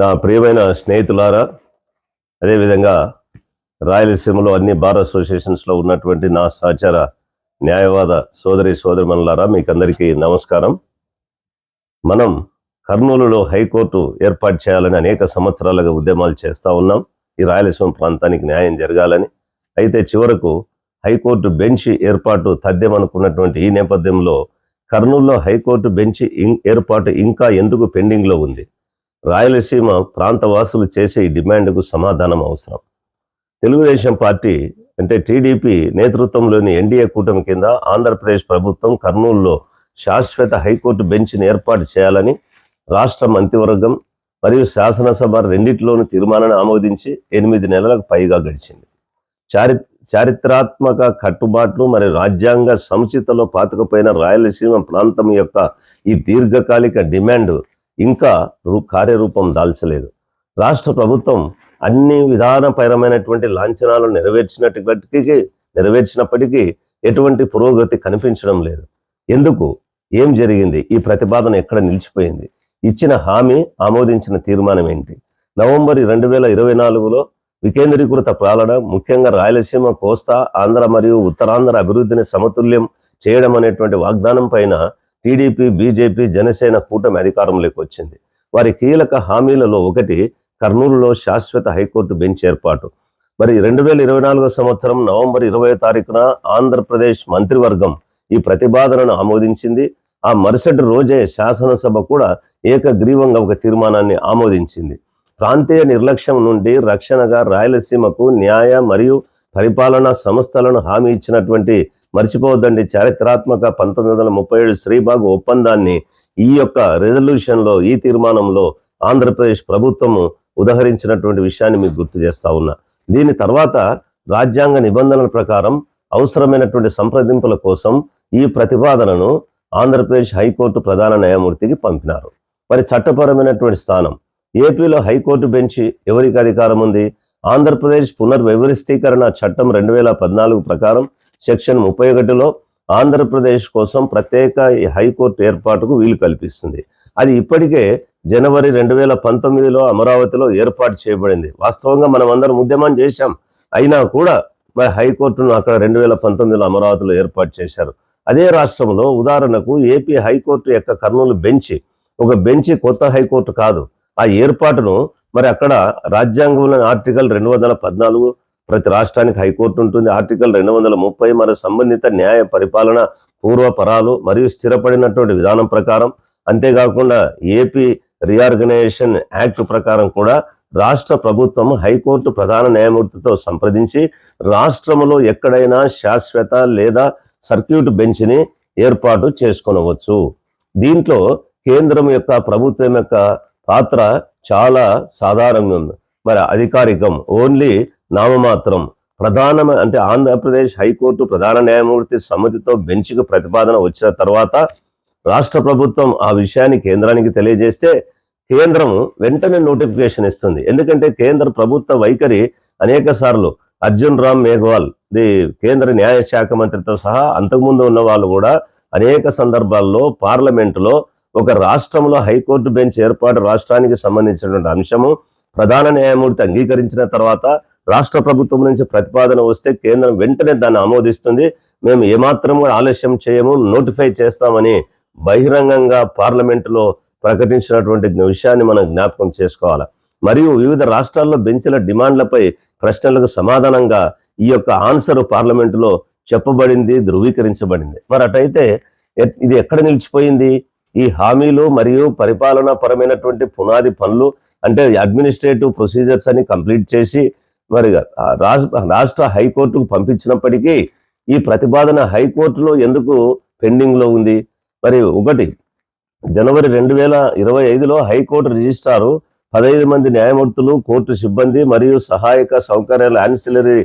నా ప్రియమైన స్నేహితులారా అదేవిధంగా రాయలసీమలో అన్ని బార్ అసోసియేషన్స్లో ఉన్నటువంటి నా సహచార న్యాయవాద సోదరి సోదరిమణులారా మీకు అందరికీ నమస్కారం. మనం కర్నూలులో హైకోర్టు ఏర్పాటు చేయాలని అనేక సంవత్సరాలుగా ఉద్యమాలు చేస్తూ ఉన్నాం. ఈ రాయలసీమ ప్రాంతానికి న్యాయం జరగాలని. అయితే చివరకు హైకోర్టు బెంచ్ ఏర్పాటు తథ్యం అనుకున్నటువంటి ఈ నేపథ్యంలో కర్నూలులో హైకోర్టు బెంచ్ ఏర్పాటు ఇంకా ఎందుకు పెండింగ్లో ఉంది? రాయలసీమ ప్రాంత వాసులు చేసే ఈ డిమాండ్కు సమాధానం అవసరం. తెలుగుదేశం పార్టీ అంటే టీడీపీ నేతృత్వంలోని ఎన్డీఏ కూటమి కింద ఆంధ్రప్రదేశ్ ప్రభుత్వం కర్నూలులో శాశ్వత హైకోర్టు బెంచ్ని ఏర్పాటు చేయాలని రాష్ట్ర మంత్రివర్గం మరియు శాసనసభ రెండిట్లోనూ తీర్మానాన్ని ఆమోదించి ఎనిమిది నెలలకు పైగా గడిచింది. చారి చారిత్రాత్మక కట్టుబాట్లు మరియు రాజ్యాంగ సంచితలో పాతుకుపోయిన రాయలసీమ ప్రాంతం యొక్క ఈ దీర్ఘకాలిక డిమాండ్ ఇంకా రూ కార్యరూపం దాల్చలేదు. రాష్ట్ర ప్రభుత్వం అన్ని విధానపరమైనటువంటి లాంఛనాలు నెరవేర్చినప్పటికీ నెరవేర్చినప్పటికీ ఎటువంటి పురోగతి కనిపించడం లేదు. ఎందుకు? ఏం జరిగింది? ఈ ప్రతిపాదన ఎక్కడ నిలిచిపోయింది? ఇచ్చిన హామీ ఆమోదించిన తీర్మానం ఏంటి? నవంబర్ రెండు వేల ఇరవై నాలుగులో వికేంద్రీకృత పాలన ముఖ్యంగా రాయలసీమ కోస్తా ఆంధ్ర మరియు ఉత్తరాంధ్ర అభివృద్ధిని సమతుల్యం చేయడం అనేటువంటి వాగ్దానం పైన టీడీపీ బీజేపీ జనసేన కూటమి అధికారంలోకి వచ్చింది. వారి కీలక హామీలలో ఒకటి కర్నూలులో శాశ్వత హైకోర్టు బెంచ్ ఏర్పాటు. మరి రెండు వేల ఇరవై నాలుగో సంవత్సరం నవంబర్ ఇరవై తారీఖున ఆంధ్రప్రదేశ్ మంత్రివర్గం ఈ ప్రతిపాదనను ఆమోదించింది. ఆ మరుసటి రోజే శాసనసభ కూడా ఏకగ్రీవంగా ఒక తీర్మానాన్ని ఆమోదించింది. ప్రాంతీయ నిర్లక్ష్యం నుండి రక్షణగా రాయలసీమకు న్యాయ మరియు పరిపాలనా సంస్థలను హామీ ఇచ్చినటువంటి మర్చిపోవద్దండి. చారిత్రాత్మక పంతొమ్మిది వందల ముప్పై ఏడు శ్రీబాగు ఒప్పందాన్ని ఈ యొక్క రెజల్యూషన్లో ఈ తీర్మానంలో ఆంధ్రప్రదేశ్ ప్రభుత్వము ఉదహరించినటువంటి విషయాన్ని మీకు గుర్తు చేస్తా ఉన్నా. దీని తర్వాత రాజ్యాంగ నిబంధనల ప్రకారం అవసరమైనటువంటి సంప్రదింపుల కోసం ఈ ప్రతిపాదనను ఆంధ్రప్రదేశ్ హైకోర్టు ప్రధాన న్యాయమూర్తికి పంపినారు. మరి చట్టపరమైనటువంటి స్థానం. ఏపీలో హైకోర్టు బెంచ్ ఎవరికి అధికారం ఉంది? ఆంధ్రప్రదేశ్ పునర్వ్యవస్థీకరణ చట్టం రెండు వేల పద్నాలుగు ప్రకారం సెక్షన్ ముప్పై ఒకటిలో ఆంధ్రప్రదేశ్ కోసం ప్రత్యేక ఈ హైకోర్టు ఏర్పాటుకు వీలు కల్పిస్తుంది. అది ఇప్పటికే జనవరి రెండు వేల పంతొమ్మిదిలో అమరావతిలో ఏర్పాటు చేయబడింది. వాస్తవంగా మనం అందరం ఉద్యమం చేశాం. అయినా కూడా మరి హైకోర్టును అక్కడ రెండు వేల పంతొమ్మిదిలో అమరావతిలో ఏర్పాటు చేశారు. అదే రాష్ట్రంలో ఉదాహరణకు ఏపీ హైకోర్టు యొక్క కర్నూలు బెంచ్ ఒక బెంచ్ కొత్త హైకోర్టు కాదు. ఆ ఏర్పాటును మరి అక్కడ రాజ్యాంగంలోని ఆర్టికల్ రెండు వందల పద్నాలుగు ప్రతి రాష్ట్రానికి హైకోర్టు ఉంటుంది. ఆర్టికల్ రెండు వందల ముప్పై మరి సంబంధిత న్యాయ పరిపాలన పూర్వపరాలు మరియు స్థిరపడినటువంటి విధానం ప్రకారం. అంతేకాకుండా ఏపీ రీఆర్గనైజేషన్ యాక్ట్ ప్రకారం కూడా రాష్ట్ర ప్రభుత్వం హైకోర్టు ప్రధాన న్యాయమూర్తితో సంప్రదించి రాష్ట్రంలో ఎక్కడైనా శాశ్వత లేదా సర్క్యూట్ బెంచ్ని ఏర్పాటు చేసుకొనవచ్చు. దీంట్లో కేంద్రం యొక్క ప్రభుత్వం యొక్క పాత్ర చాలా సాధారణంగా ఉంది మరి అధికారికం. ఓన్లీ నామమాత్రం ప్రధాన అంటే ఆంధ్రప్రదేశ్ హైకోర్టు ప్రధాన న్యాయమూర్తి సమితితో బెంచ్కు ప్రతిపాదన వచ్చిన తర్వాత రాష్ట్ర ప్రభుత్వం ఆ విషయాన్ని కేంద్రానికి తెలియజేస్తే కేంద్రం వెంటనే నోటిఫికేషన్ ఇస్తుంది. ఎందుకంటే కేంద్ర ప్రభుత్వ వైఖరి అనేక సార్లు అర్జున్ రామ్ మేఘ్వాల్ ది కేంద్ర న్యాయశాఖ మంత్రితో సహా అంతకుముందు ఉన్న వాళ్ళు కూడా అనేక సందర్భాల్లో పార్లమెంటులో ఒక రాష్ట్రంలో హైకోర్టు బెంచ్ ఏర్పాటు రాష్ట్రానికి సంబంధించినటువంటి అంశము ప్రధాన న్యాయమూర్తి అంగీకరించిన తర్వాత రాష్ట్ర ప్రభుత్వం నుంచి ప్రతిపాదన వస్తే కేంద్రం వెంటనే దాన్ని ఆమోదిస్తుంది. మేము ఏమాత్రం కూడా ఆలస్యం చేయము నోటిఫై చేస్తామని బహిరంగంగా పార్లమెంటులో ప్రకటించినటువంటి విషయాన్ని మనం జ్ఞాపకం చేసుకోవాలి? మరియు వివిధ రాష్ట్రాల్లో బెంచ్ల డిమాండ్లపై ప్రశ్నలకు సమాధానంగా ఈ యొక్క ఆన్సర్ పార్లమెంటులో చెప్పబడింది ధృవీకరించబడింది. మరి అటైతే ఇది ఎక్కడ నిలిచిపోయింది? ఈ హామీలు మరియు పరిపాలనా పరమైనటువంటి పునాది పనులు అంటే అడ్మినిస్ట్రేటివ్ ప్రొసీజర్స్ అని కంప్లీట్ చేసి మరి రాష్ట్ర రాష్ట్ర హైకోర్టుకు పంపించినప్పటికీ ఈ ప్రతిపాదన హైకోర్టులో ఎందుకు పెండింగ్లో ఉంది? మరి ఒకటి జనవరి రెండు వేల ఇరవై ఐదులో హైకోర్టు రిజిస్ట్రారు పదహైదు మంది న్యాయమూర్తులు కోర్టు సిబ్బంది మరియు సహాయక సౌకర్యాలు యాన్సిలరీ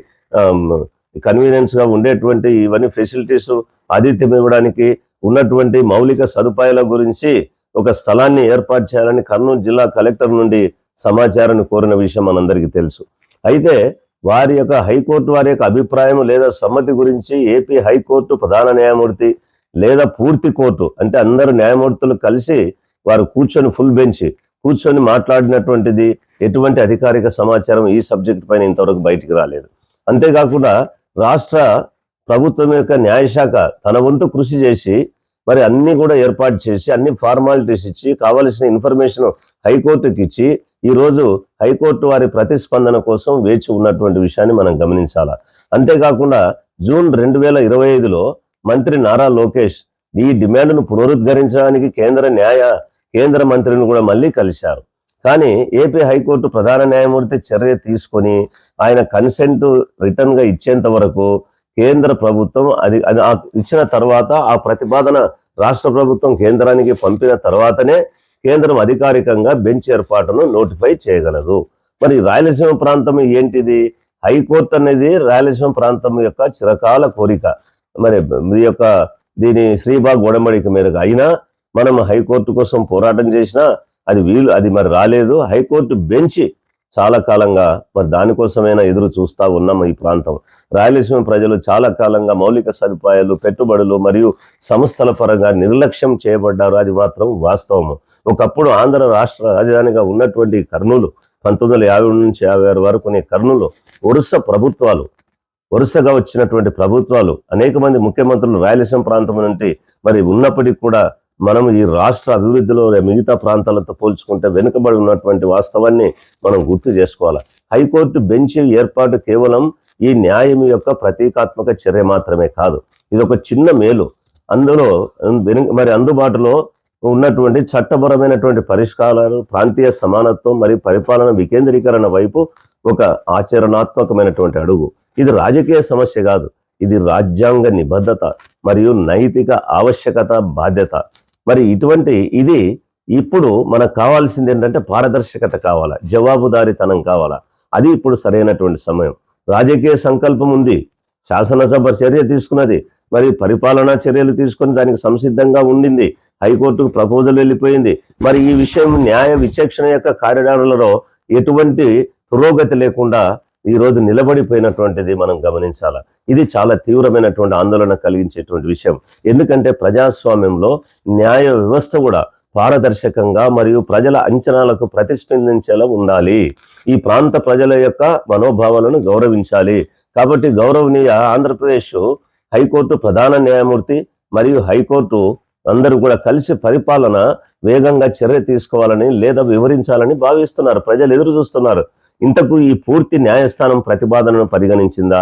కన్వీనియన్స్గా ఉండేటువంటి ఇవన్నీ ఫెసిలిటీస్ ఆతిథ్యం ఇవ్వడానికి ఉన్నటువంటి మౌలిక సదుపాయాల గురించి ఒక స్థలాన్ని ఏర్పాటు చేయాలని కర్నూలు జిల్లా కలెక్టర్ నుండి సమాచారాన్ని కోరిన విషయం మనందరికీ తెలుసు. అయితే వారి యొక్క హైకోర్టు వారి యొక్క అభిప్రాయం లేదా సమ్మతి గురించి ఏపీ హైకోర్టు ప్రధాన న్యాయమూర్తి లేదా పూర్తి కోర్టు అంటే అందరు న్యాయమూర్తులు కలిసి వారు కూర్చొని ఫుల్ బెంచ్ కూర్చొని మాట్లాడినటువంటిది ఎటువంటి అధికారిక సమాచారం ఈ సబ్జెక్ట్ పైన ఇంతవరకు బయటికి రాలేదు. అంతేకాకుండా రాష్ట్ర ప్రభుత్వం యొక్క న్యాయశాఖ తన వంతు కృషి చేసి మరి అన్ని కూడా ఏర్పాటు చేసి అన్ని ఫార్మాలిటీస్ ఇచ్చి కావలసిన ఇన్ఫర్మేషన్ హైకోర్టుకి ఇచ్చి ఈరోజు హైకోర్టు వారి ప్రతిస్పందన కోసం వేచి ఉన్నటువంటి విషయాన్ని మనం గమనించాలా? అంతేకాకుండా జూన్ రెండు వేల ఇరవై ఐదులో మంత్రి నారా లోకేష్ ఈ డిమాండ్ను పునరుద్ధరించడానికి కేంద్ర న్యాయ కేంద్ర మంత్రిని కూడా మళ్ళీ కలిశారు. కానీ ఏపీ హైకోర్టు ప్రధాన న్యాయమూర్తి చర్య తీసుకొని ఆయన కన్సెంట్ రిటర్న్గా ఇచ్చేంత వరకు కేంద్ర ప్రభుత్వం అది అది ఇచ్చిన తర్వాత ఆ ప్రతిపాదన రాష్ట్ర ప్రభుత్వం కేంద్రానికి పంపిన తర్వాతనే కేంద్రం అధికారికంగా బెంచ్ ఏర్పాటును నోటిఫై చేయగలదు. మరి రాయలసీమ ప్రాంతం ఏంటిది? హైకోర్టు అనేది రాయలసీమ ప్రాంతం యొక్క చిరకాల కోరిక. మరి ఈ యొక్క దీని శ్రీబాగ్ ఒడంబడిక మేరకు అయినా మనం హైకోర్టు కోసం పోరాటం చేసినా అది వీలు అది మరి రాలేదు. హైకోర్టు బెంచి చాలా కాలంగా మరి దానికోసమైనా ఎదురు చూస్తా ఉన్నాం ఈ ప్రాంతం. రాయలసీమ ప్రజలు చాలా కాలంగా మౌలిక సదుపాయాలు పెట్టుబడులు మరియు సంస్థల పరంగా నిర్లక్ష్యం చేయబడ్డారు. అది మాత్రం వాస్తవము. ఒకప్పుడు ఆంధ్ర రాష్ట్ర రాజధానిగా ఉన్నటువంటి కర్నూలు పంతొమ్మిది వందల యాభై నుంచి యాభై ఆరు వరకు కర్నూలు వరుస ప్రభుత్వాలు వరుసగా వచ్చినటువంటి ప్రభుత్వాలు అనేక మంది ముఖ్యమంత్రులు రాయలసీమ ప్రాంతం నుండి మరి ఉన్నప్పటికీ కూడా మనం ఈ రాష్ట్ర అభివృద్ధిలో మిగతా ప్రాంతాలతో పోల్చుకుంటే వెనుకబడి ఉన్నటువంటి వాస్తవాన్ని మనం గుర్తు చేసుకోవాలి? హైకోర్టు బెంచ్ ఏర్పాటు కేవలం ఈ న్యాయం యొక్క ప్రతీకాత్మక చర్య మాత్రమే కాదు. ఇది ఒక చిన్న మేలు. అందులో వెనుక- మరి అందుబాటులో ఉన్నటువంటి చట్టపరమైనటువంటి పరిష్కారాలు ప్రాంతీయ సమానత్వం మరియు పరిపాలన వికేంద్రీకరణ వైపు ఒక ఆచరణాత్మకమైనటువంటి అడుగు. ఇది రాజకీయ సమస్య కాదు. ఇది రాజ్యాంగ నిబద్ధత మరియు నైతిక ఆవశ్యకత బాధ్యత. మరి ఇటువంటి ఇది ఇప్పుడు మనకు కావాల్సింది ఏంటంటే పారదర్శకత కావాలా జవాబుదారీతనం కావాలా. అది ఇప్పుడు సరైనటువంటి సమయం. రాజకీయ సంకల్పం ఉంది. శాసనసభ చర్య తీసుకున్నది. మరి పరిపాలనా చర్యలు తీసుకుని దానికి సంసిద్ధంగా ఉండింది. హైకోర్టుకు ప్రపోజల్ వెళ్ళిపోయింది. మరి ఈ విషయం న్యాయ విచక్షణ యొక్క కారిడార్లలో ఎటువంటి పురోగతి లేకుండా ఈ రోజు నిలబడిపోయినటువంటిది మనం గమనించాల. ఇది చాలా తీవ్రమైనటువంటి ఆందోళన కలిగించేటువంటి విషయం. ఎందుకంటే ప్రజాస్వామ్యంలో న్యాయ వ్యవస్థ కూడా పారదర్శకంగా మరియు ప్రజల అంచనాలకు ప్రతిస్పందించేలా ఉండాలి. ఈ ప్రాంత ప్రజల యొక్క మనోభావాలను గౌరవించాలి. కాబట్టి గౌరవనీయ ఆంధ్రప్రదేశ్ హైకోర్టు ప్రధాన న్యాయమూర్తి మరియు హైకోర్టు అందరూ కూడా కలిసి పరిపాలన వేగంగా చర్య తీసుకోవాలని లేదా వివరించాలని భావిస్తున్నారు. ప్రజలు ఎదురు చూస్తున్నారు. ఇంతకు ఈ పూర్తి న్యాయస్థానం ప్రతిపాదనను పరిగణించిందా?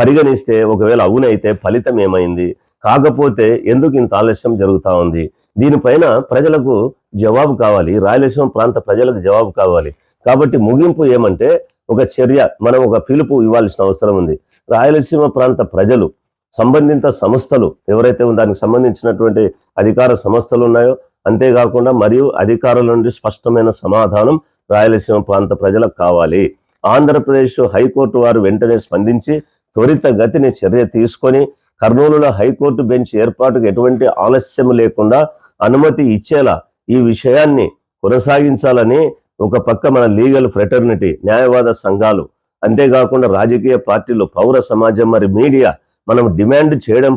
పరిగణిస్తే ఒకవేళ అవునైతే ఫలితం ఏమైంది? కాకపోతే ఎందుకు ఇంత ఆలస్యం జరుగుతా ఉంది? దీనిపైన ప్రజలకు జవాబు కావాలి. రాయలసీమ ప్రాంత ప్రజలకు జవాబు కావాలి. కాబట్టి ముగింపు ఏమంటే ఒక చర్య మనం ఒక పిలుపు ఇవ్వాల్సిన అవసరం ఉంది. రాయలసీమ ప్రాంత ప్రజలు సంబంధిత సంస్థలు ఎవరైతే దానికి సంబంధించినటువంటి అధికార సంస్థలు ఉన్నాయో అంతేకాకుండా మరియు అధికారుల నుండి స్పష్టమైన సమాధానం రాయలసీమ ప్రాంత ప్రజలకు కావాలి. ఆంధ్రప్రదేశ్ హైకోర్టు వారు వెంటనే స్పందించి త్వరిత గతిని చర్య తీసుకొని కర్నూలులో హైకోర్టు బెంచ్ ఏర్పాటుకు ఎటువంటి ఆలస్యం లేకుండా అనుమతి ఇచ్చేలా ఈ విషయాన్ని కొనసాగించాలని ఒక పక్క మన లీగల్ ఫ్రెటర్నిటీ న్యాయవాద సంఘాలు అంతేకాకుండా రాజకీయ పార్టీలు పౌర సమాజం మరి మీడియా మనం డిమాండ్ చేయడం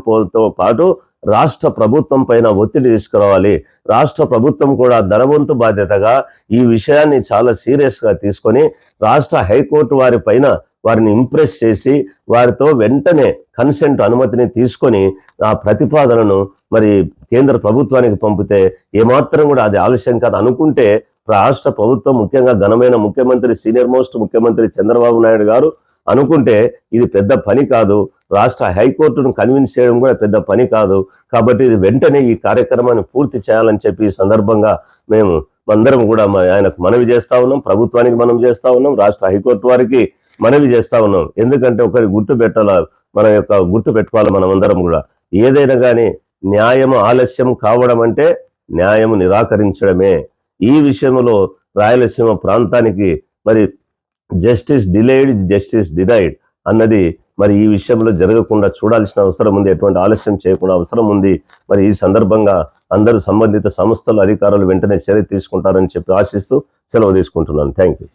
పాటు రాష్ట్ర ప్రభుత్వం పైన ఒత్తిడి తీసుకురావాలి. రాష్ట్ర ప్రభుత్వం కూడా ధనవంతు బాధ్యతగా ఈ విషయాన్ని చాలా సీరియస్గా తీసుకొని రాష్ట్ర హైకోర్టు వారి పైన వారిని ఇంప్రెస్ చేసి వారితో వెంటనే కన్సెంట్ అనుమతిని తీసుకొని ఆ ప్రతిపాదనను మరి కేంద్ర ప్రభుత్వానికి పంపితే ఏమాత్రం కూడా అది ఆలస్యం కాదు. అనుకుంటే రాష్ట్ర ప్రభుత్వం ముఖ్యంగా ఘనమైన ముఖ్యమంత్రి సీనియర్ మోస్ట్ ముఖ్యమంత్రి చంద్రబాబు నాయుడు గారు అనుకుంటే ఇది పెద్ద పని కాదు. రాష్ట్ర హైకోర్టును కన్విన్స్ చేయడం కూడా పెద్ద పని కాదు. కాబట్టి ఇది వెంటనే ఈ కార్యక్రమాన్ని పూర్తి చేయాలని చెప్పి ఈ సందర్భంగా మేము అందరం కూడా ఆయనకు మనవి చేస్తా ఉన్నాం. ప్రభుత్వానికి మనం చేస్తా ఉన్నాం. రాష్ట్ర హైకోర్టు వారికి మనవి చేస్తా ఉన్నాం. ఎందుకంటే ఒకరి గుర్తు పెట్టాల మన యొక్క గుర్తు పెట్టుకోవాలి మనం అందరం కూడా. ఏదైనా కానీ న్యాయం ఆలస్యం కావడం అంటే న్యాయం నిరాకరించడమే. ఈ విషయంలో రాయలసీమ ప్రాంతానికి మరి జస్టిస్ డిలేడ్ జస్టిస్ డినైడ్ అన్నది మరి ఈ విషయంలో జరగకుండా చూడాల్సిన అవసరం ఉంది. ఎటువంటి ఆలస్యం చేయకుండా అవసరం ఉంది. మరి ఈ సందర్భంగా అందరు సంబంధిత సంస్థలు అధికారులు వెంటనే చర్య తీసుకుంటారని చెప్పి ఆశిస్తూ సెలవు తీసుకుంటున్నాను. Thank you